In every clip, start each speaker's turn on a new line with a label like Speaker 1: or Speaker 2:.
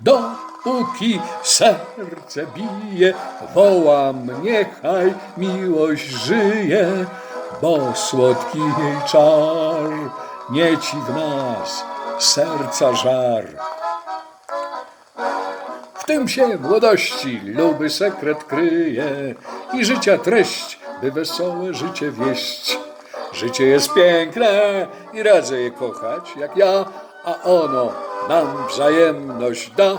Speaker 1: dopóki serce bije, wołam, niechaj miłość żyje, bo słodki jej czar nieci w nas serca żar. W tym się młodości luby sekret kryje i życia treść, by wesołe życie wieść. Życie jest piękne i radzę je kochać jak ja, a ono nam wzajemność da.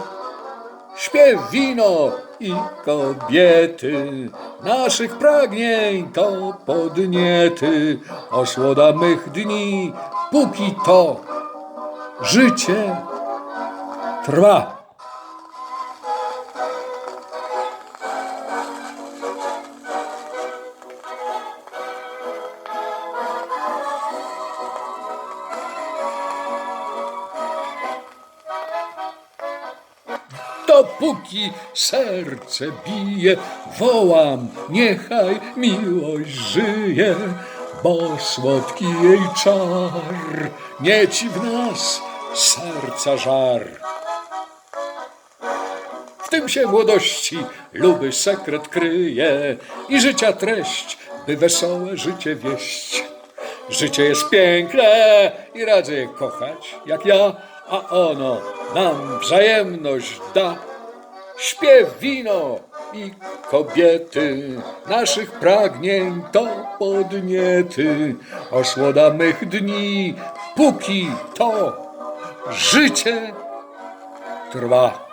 Speaker 1: Śpiew, wino i kobiety, naszych pragnień to podniety, osłoda mych dni, póki to życie trwa. Dopóki serce bije, wołam, niechaj miłość żyje, bo słodki jej czar nieci w nas serca żar. W tym się młodości luby sekret kryje i życia treść, by wesołe życie wieść. Życie jest piękne i radzę je kochać jak ja, a ono nam wzajemność da. Śpiew, wino i kobiety, naszych pragnień to podniety, osłoda mych dni, póki to życie trwa.